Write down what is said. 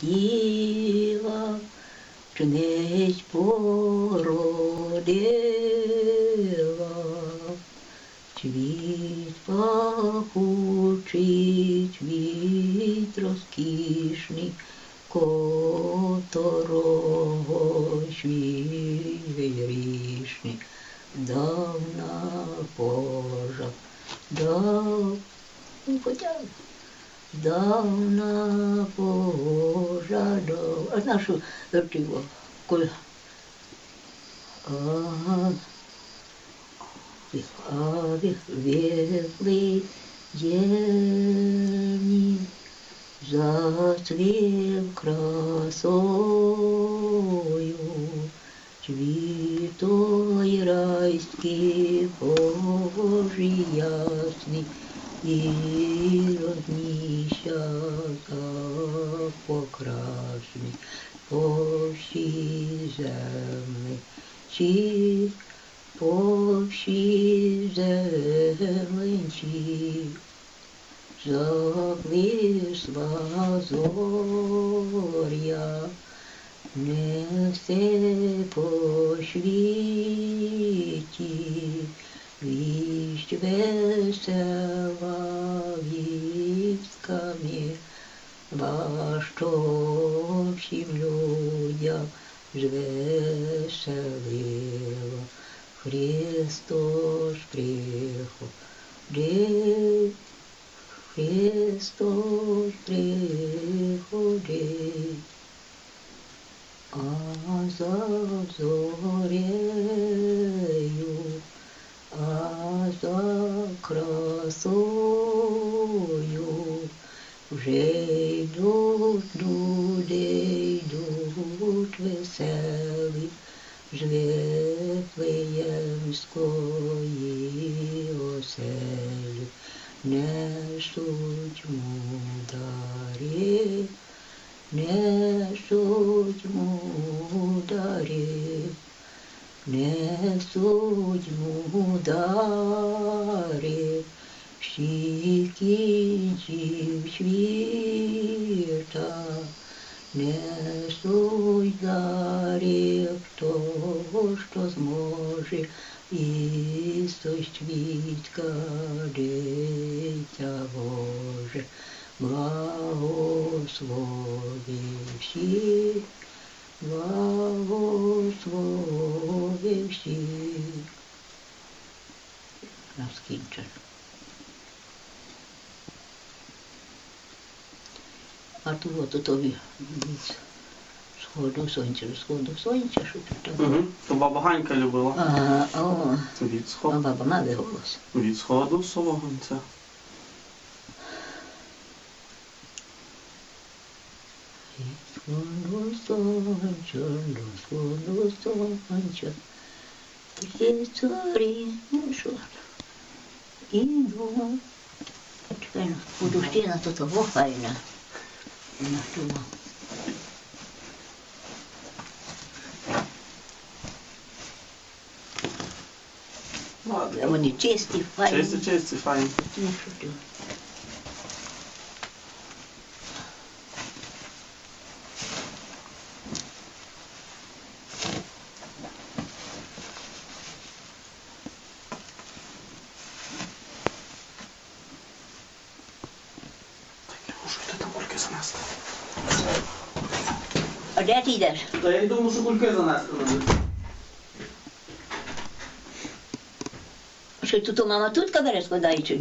діва, чнесть породила, Цвіт пахучий, цвіт розкішний, которого свій грішний дав на пожа, дав, ну, потяг, дав на пожа, дав, а нашу вертиво, коли, а, Вихавих вихли дєвні, зацвів красою, цвітой райський Божий ясний, і огніща покрашні по всій землі, чи по всій землі, чи зоря, не все пошлі. Ба що всім людям звеселило. Христос приходить, Христос приходить, а за зорею, а за красою вже йдуть люди, йдуть веселі, з Вифлеємської оселі несуть мударі, несуть мударі, несуть мударі, всі кінців світа. Несуть дарі того, що зможе, Ісус світка, дитя Боже, благослови всіх, благослови всіх. Нас кінчено. А то от тобі від сходу сонця, до сходу сонця, що тут там. Угу. То баба Ганька любила. А, о, Від а сходу. баба має голос. Від сходу сонця. Сходу сонця, до сходу сонця. І царі, ну що, іду. Чекай, ну, подушtina to того файна. Наступал. Ладно, вони чисті, файні. Чисті, чисті, файні. Не шутю. Ну, Уже ну, это там. 16. Куди ты йдеш? Да я йду, мушу кульки занести. Что тут у мама тут бере складаючи?